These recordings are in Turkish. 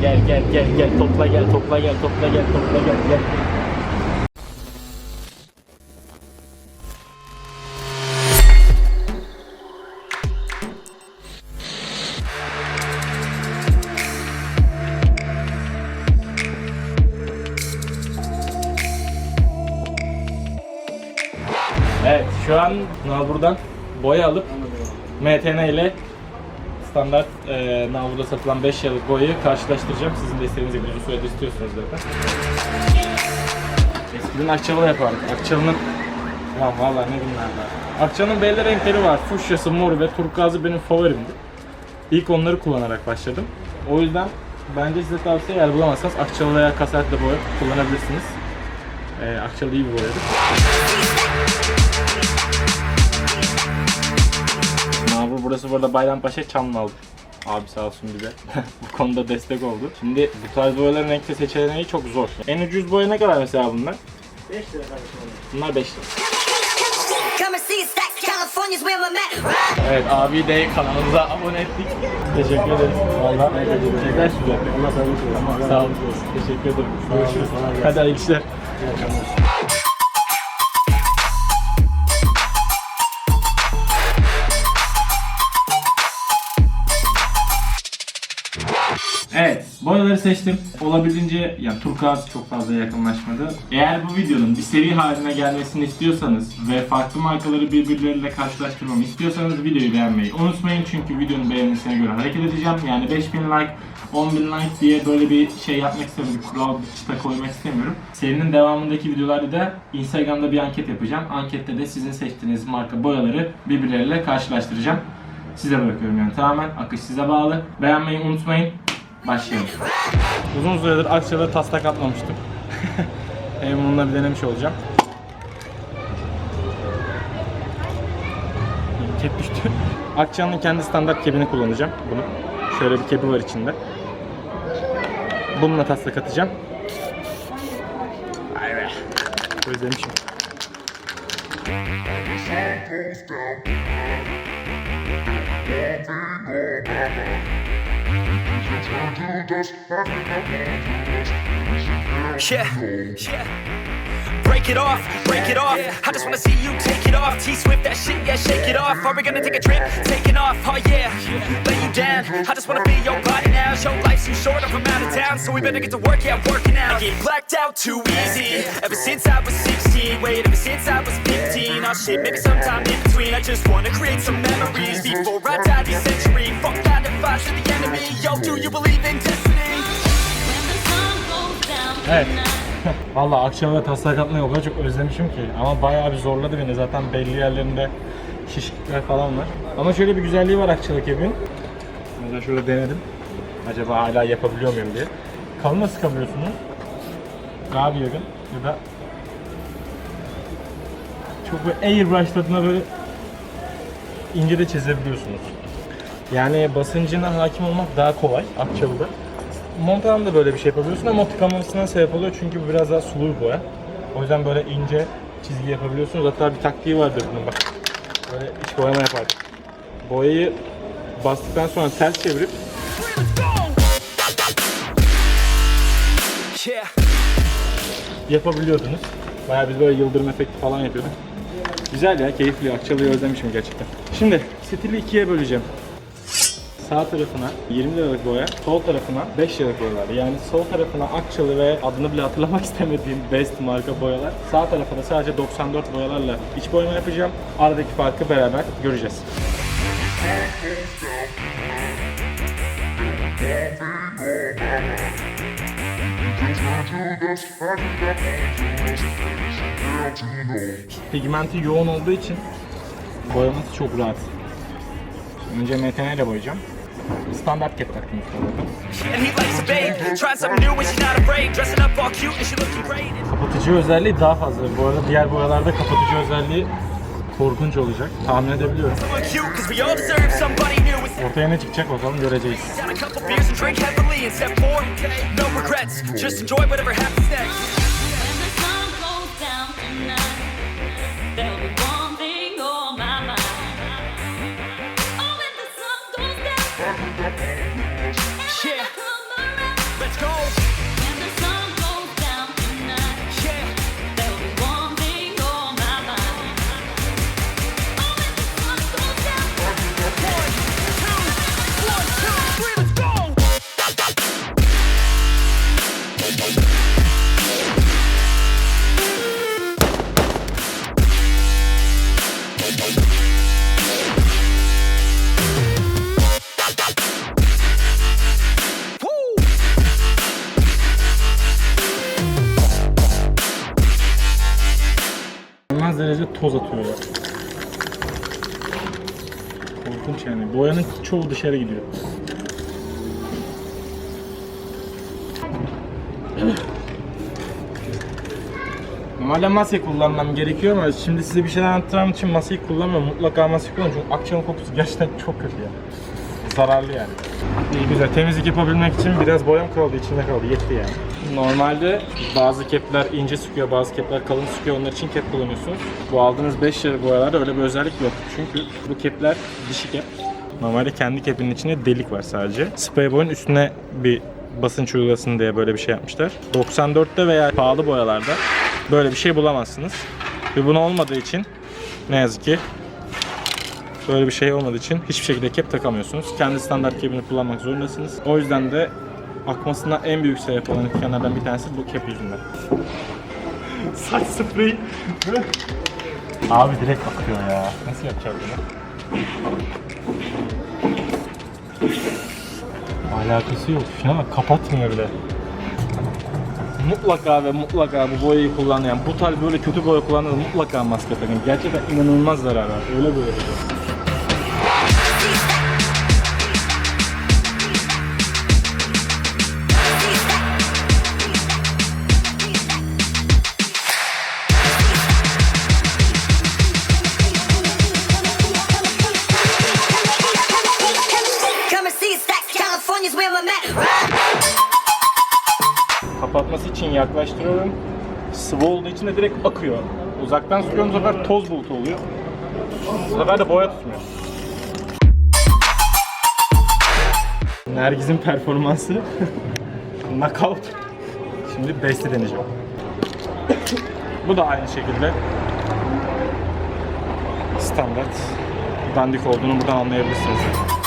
gel gel gel gel topla gel topla gel topla gel topla gel gel. Evet şu an Nalbur'dan boya alıp MTN ile standart e, Nalbur'da satılan 5 yıllık boyayı karşılaştıracağım. Sizin de istediğiniz gibi uzun süredir istiyorsunuz zaten. Eskiden Akçalı'da yapardık. Akçalı'nın Ulan valla ne günler var. Akçalı'nın belli renkleri var. Fuşyası, mor ve turkuazı benim favorimdi. İlk onları kullanarak başladım. O yüzden bence size tavsiye eğer bulamazsanız Akçalı veya kasetli boya kullanabilirsiniz. Ee, Akçalı iyi bir boyadır. Burası burada Bayrampaşa Çamlıaltı. Abi sağ olsun bize bu konuda destek oldu. Şimdi bu tarz boyaların renkte seçeneği çok zor. En ucuz boya ne kadar mesela bunlar? 5 lira kardeşim. Bunlar 5 lira. Evet abi de kanalımıza abone ettik. Teşekkür ederiz. Valla teşekkürler size. Allah sağlık olsun. Sağ olun. Teşekkür ederim. Görüşürüz. Hadi hayırlı işler. Evet, boyaları seçtim. Olabildiğince, yani turkuaz çok fazla yakınlaşmadı. Eğer bu videonun bir seri haline gelmesini istiyorsanız ve farklı markaları birbirleriyle karşılaştırmamı istiyorsanız videoyu beğenmeyi unutmayın. Çünkü videonun beğenisine göre hareket edeceğim. Yani 5000 like, 10.000 like diye böyle bir şey yapmak istemiyorum. Bir kural, bir çıta koymak istemiyorum. Serinin devamındaki videolarda da Instagram'da bir anket yapacağım. Ankette de sizin seçtiğiniz marka boyaları birbirleriyle karşılaştıracağım. Size bırakıyorum yani tamamen akış size bağlı. Beğenmeyi unutmayın. Başlayalım. Uzun süredir Akça'da taslak atmamıştım. Hem bununla bir denemiş olacağım. Kep düştü. Akça'nın kendi standart kebini kullanacağım bunu. Şöyle bir kebi var içinde. Bununla taslak atacağım. Vay be. Özlemişim. Yeah, yeah. Break it off, break it off. I just wanna see you take it off. T Swift, that shit, yeah, shake it off. Are we gonna take a trip? Taking off, oh yeah. Lay you down. I just wanna be your body now. Your life's too short, I'm from out of town. So we better get to work, yeah, working out. I get blacked out too easy. Ever since I was 16, wait, ever since I was 15. Oh shit, maybe sometime in between. I just wanna create some memories before I die this century. Fuck Evet. Valla Akçalı'da taslak atmayı o kadar çok özlemişim ki. Ama bayağı bir zorladı beni. Zaten belli yerlerinde şişlikler falan var. Ama şöyle bir güzelliği var Akçalı kebin. Mesela şöyle denedim. Acaba hala yapabiliyor muyum diye. Kalına sıkamıyorsunuz. Daha bir yakın. Ya da çok böyle airbrush tadına böyle ince de çizebiliyorsunuz. Yani basıncına hakim olmak daha kolay Akçalı'da. Montana'da da böyle bir şey yapabiliyorsun ama tıkanmasına sebep oluyor çünkü biraz daha sulu bir boya. O yüzden böyle ince çizgi yapabiliyorsunuz. Hatta bir taktiği vardır bunun bak. Böyle iç boyama yapar. Boyayı bastıktan sonra ters çevirip yapabiliyordunuz. Bayağı biz böyle yıldırım efekti falan yapıyorduk. Güzel ya, keyifli. Akçalı'yı özlemişim gerçekten. Şimdi stili ikiye böleceğim. Sağ tarafına 20 liralık boya, sol tarafına 5 liralık boyalar. Yani sol tarafına Akçalı ve adını bile hatırlamak istemediğim Best marka boyalar. Sağ tarafına sadece 94 boyalarla iç boyama yapacağım. Aradaki farkı beraber göreceğiz. Pigmenti yoğun olduğu için boyaması çok rahat. Önce MTN ile boyayacağım. Standart ket taktım. Kapatıcı özelliği daha fazla. Bu arada diğer boyalarda kapatıcı özelliği korkunç olacak. Tahmin edebiliyorum. Ortaya ne çıkacak bakalım göreceğiz. Toz atıyor. Korkunç yani. Boyanın çoğu dışarı gidiyor. Normalde maske kullanmam gerekiyor ama şimdi size bir şeyler anlatacağım için masayı kullanmıyorum. Mutlaka maske kullanın çünkü akçanın kokusu gerçekten çok kötü ya. Zararlı yani. İyi güzel. Temizlik yapabilmek için biraz boyam kaldı, içinde kaldı. Yetti yani. Normalde bazı kepler ince sıkıyor, bazı kepler kalın sıkıyor. Onlar için kep kullanıyorsunuz. Bu aldığınız 5 lira boyalarda öyle bir özellik yok. Çünkü bu kepler dişi kep. Normalde kendi kepinin içinde delik var sadece. Sprey boyun üstüne bir basınç uygulasın diye böyle bir şey yapmışlar. 94'te veya pahalı boyalarda böyle bir şey bulamazsınız. Ve bunu olmadığı için ne yazık ki Böyle bir şey olmadığı için hiçbir şekilde kep takamıyorsunuz. Kendi standart kepini kullanmak zorundasınız. O yüzden de akmasına en büyük sebep olan etkenlerden bir tanesi bu kep yüzünden. Saç spreyi. Abi direkt akıyor ya. Nasıl yapacağız bunu? Alakası yok. Şuna bak kapatmıyor bile. Mutlaka ve mutlaka bu boyayı kullanan, yani bu tarz böyle kötü boya kullananlar mutlaka maske takın. Gerçekten inanılmaz zarar var. Öyle böyle yaklaştırıyorum. Sıvı olduğu için de direkt akıyor. Uzaktan sıkıyorum bu sefer toz bulutu oluyor. Bu sefer de boya tutmuyor. Nergiz'in performansı knockout. Şimdi besti deneyeceğim. Bu da aynı şekilde standart dandik olduğunu buradan anlayabilirsiniz.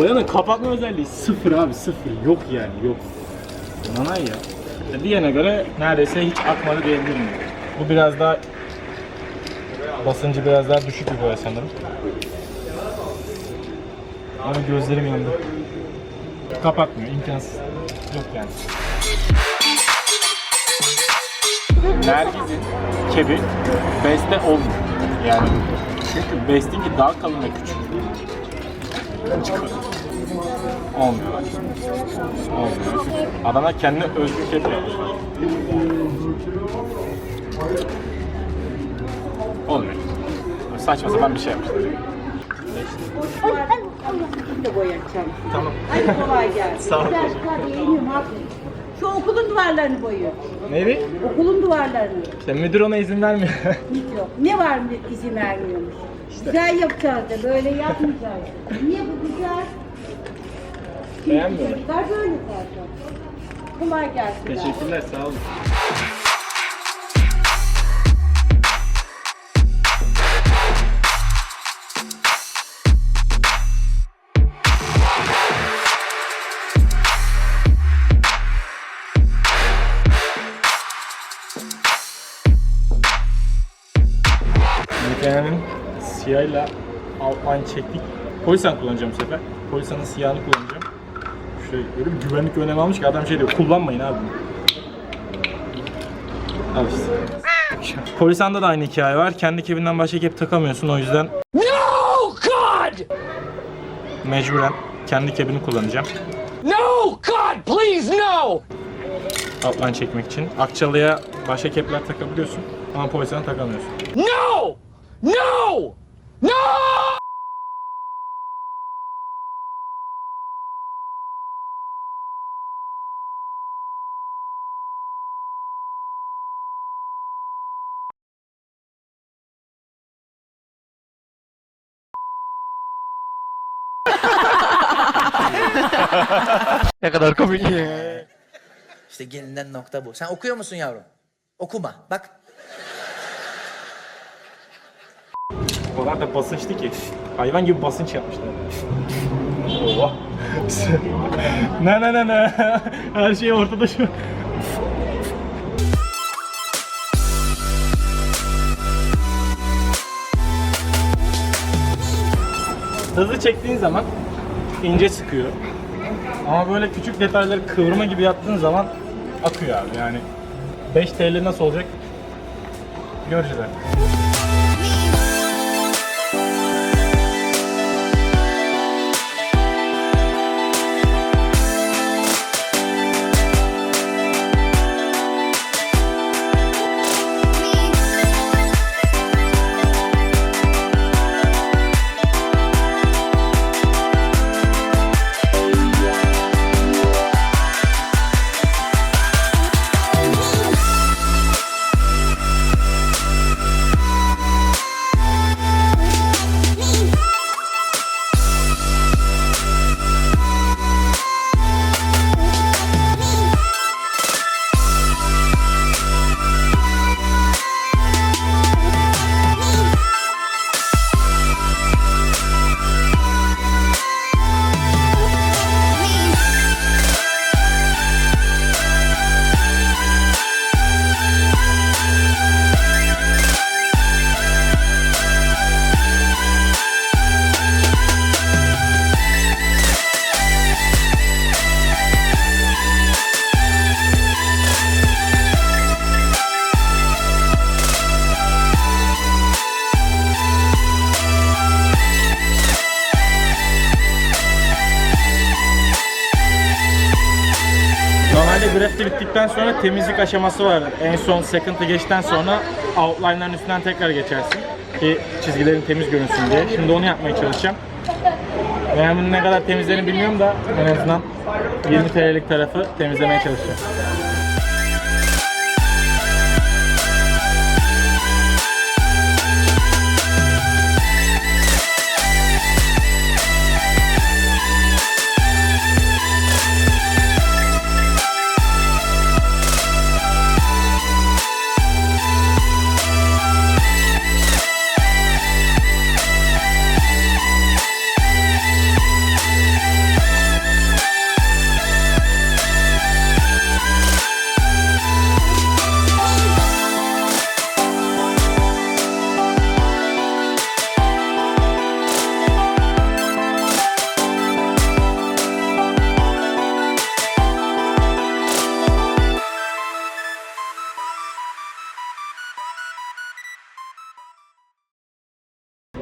Boyanın kapatma özelliği sıfır abi sıfır. Yok yani yok. Nanay ya. E, Diğerine göre neredeyse hiç akmadı diyebilirim. Bu biraz daha basıncı biraz daha düşük bir boya sanırım. Ama gözlerim yandı. Kapatmıyor imkansız. Yok yani. Nergiz'in kebi beste olmuyor. Yani çünkü bestinki daha kalın ve küçük. Olmuyor. Olmuyor. Adamlar kendine özgü kep yapmışlar. Olmuyor. Saçma sapan bir şey yapmışlar. Boyayacağım. Tamam. Hadi kolay gelsin. Sağ ol. Güzel, hadi. Şu okulun duvarlarını boyuyor. Neydi? Okulun duvarlarını. İşte müdür ona izin vermiyor. Hiç yok. Ne var mı izin vermiyormuş. Güzel yapacağız da böyle yapmayacağız. Niye bu güzel? Beğenmiyor. Çocuklar böyle zaten. Kolay gelsin. Teşekkürler sağ olun. Siyahıyla Alpine çektik. Polisan kullanacağım bu sefer. Polisanın siyahını kullanacağım. Şöyle böyle bir güvenlik önlemi almış ki adam şey diyor kullanmayın abi. bunu." Al işte. Polisanda da aynı hikaye var. Kendi kebinden başka kep takamıyorsun o yüzden. No God! Mecburen kendi kebini kullanacağım. No! God, please, no! Outline çekmek için. Akçalıya başka kepler takabiliyorsun ama polisana takamıyorsun. No! No! No! Ne kadar komik. İşte gelinen nokta bu. Sen okuyor musun yavrum? Okuma. Bak o kadar da basınçlı ki. Hayvan gibi basınç yapmışlar. Oha. ne ne ne ne. Her şey ortada şu. Hızlı çektiğin zaman ince çıkıyor. Ama böyle küçük detayları kıvırma gibi yaptığın zaman akıyor abi yani. 5 TL nasıl olacak? Göreceğiz artık. Bittikten sonra temizlik aşaması var. En son second'ı geçten sonra outline'ların üstünden tekrar geçersin. Ki çizgilerin temiz görünsün diye. Şimdi onu yapmaya çalışacağım. Ben bunun ne kadar temizlerini bilmiyorum da en azından 20 TL'lik tarafı temizlemeye çalışacağım.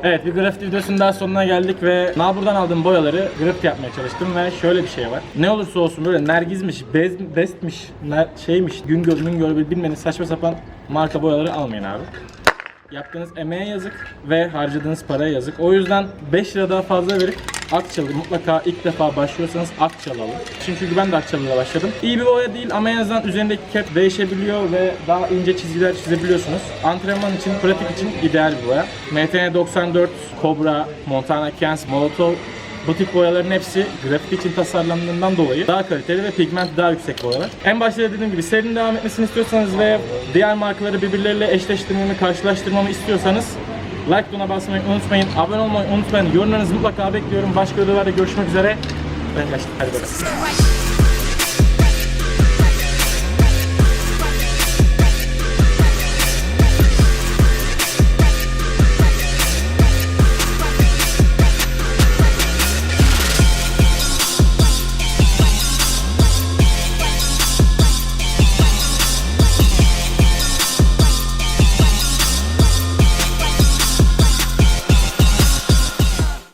Evet bir grafiti videosunun daha sonuna geldik ve Nabur'dan aldığım boyaları grafiti yapmaya çalıştım ve şöyle bir şey var. Ne olursa olsun böyle nergizmiş, bez, bestmiş, ner, şeymiş, güngör, müngör bilmediğiniz saçma sapan marka boyaları almayın abi. Yaptığınız emeğe yazık ve harcadığınız paraya yazık. O yüzden 5 lira daha fazla verip Akçalı mutlaka ilk defa başlıyorsanız Akçalı alın. Çünkü ben de Akçalı'da başladım. İyi bir boya değil ama en azından üzerindeki cap değişebiliyor ve daha ince çizgiler çizebiliyorsunuz. Antrenman için, pratik için ideal bir boya. MTN 94, Cobra, Montana Kens, Molotov bu tip boyaların hepsi grafiti için tasarlandığından dolayı daha kaliteli ve pigment daha yüksek boyalar. En başta dediğim gibi serinin devam etmesini istiyorsanız ve diğer markaları birbirleriyle eşleştirmemi, karşılaştırmamı istiyorsanız like tuşuna basmayı unutmayın, abone olmayı unutmayın. Yorumlarınızı mutlaka bekliyorum. Başka videolarda görüşmek üzere. Ben kaçtım. Hadi bakalım.